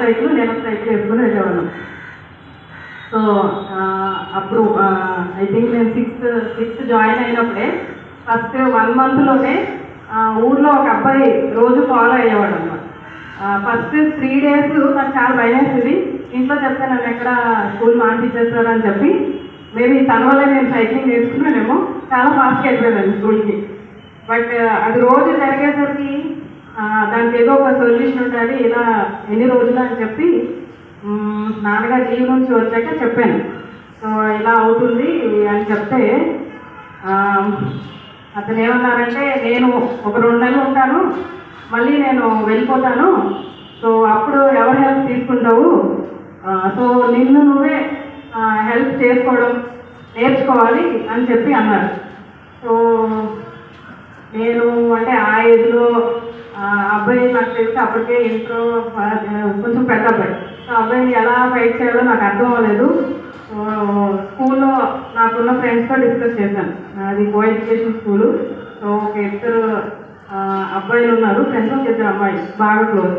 Cycle నేను ఒక cycle వేసుకుని వెళ్ళేవాళ్ళం. సో అప్పుడు ఐ థింక్ నేను సిక్స్త్ సిక్స్త్ జాయిన్ అయినప్పుడే ఫస్ట్ వన్ మంత్లోనే ఊర్లో ఒక అబ్బాయి రోజు ఫాలో అయ్యేవాడు అనమాట ఫస్ట్ త్రీ డేస్ నాకు చాలా భయం వేసింది. ఇంట్లో చెప్తే నన్ను ఎక్కడ స్కూల్ మానిపించేస్తారు అని చెప్పి మేబీ తన వల్ల నేను సైక్లింగ్ నేర్చుకున్నానేమో చాలా ఫాస్ట్గా వెళ్ళిపోయాను స్కూల్కి. బట్ అది రోజు జరిగేసరికి దానికి ఏదో ఒక సొల్యూషన్ ఉంటుంది ఇలా ఎన్ని రోజులు అని చెప్పి నాన్నగారు జీవి నుంచి వచ్చాక చెప్పాను. సో ఇలా అవుతుంది అని చెప్తే అతను ఏమన్నారంటే నేను ఒక రెండు నెలలు ఉంటాను మళ్ళీ నేను వెళ్ళిపోతాను. సో అప్పుడు ఎవరు హెల్ప్ తీసుకుంటావు? సో నిన్ను నువ్వే హెల్ప్ చేసుకోవడం నేర్చుకోవాలి అని చెప్పి అన్నారు. సో నేను అంటే ఆ ఏజ్లో అబ్బాయి నాకు తెలిసి అప్పటికే ఇంట్లో కొంచెం పెద్ద అబ్బాయి. సో అబ్బాయిని ఎలా ఫైట్ చేయాలో నాకు అర్థం అవ్వలేదు. స్కూల్లో నాకున్న ఫ్రెండ్స్తో డిస్కస్ చేశాను. అది కో ఎడ్యుకేషన్ స్కూలు సో ఒక ఇద్దరు అబ్బాయిలు ఉన్నారు. ఫ్రెండ్స్ ఒక ఇద్దరు అమ్మాయి బాగా క్లోజ్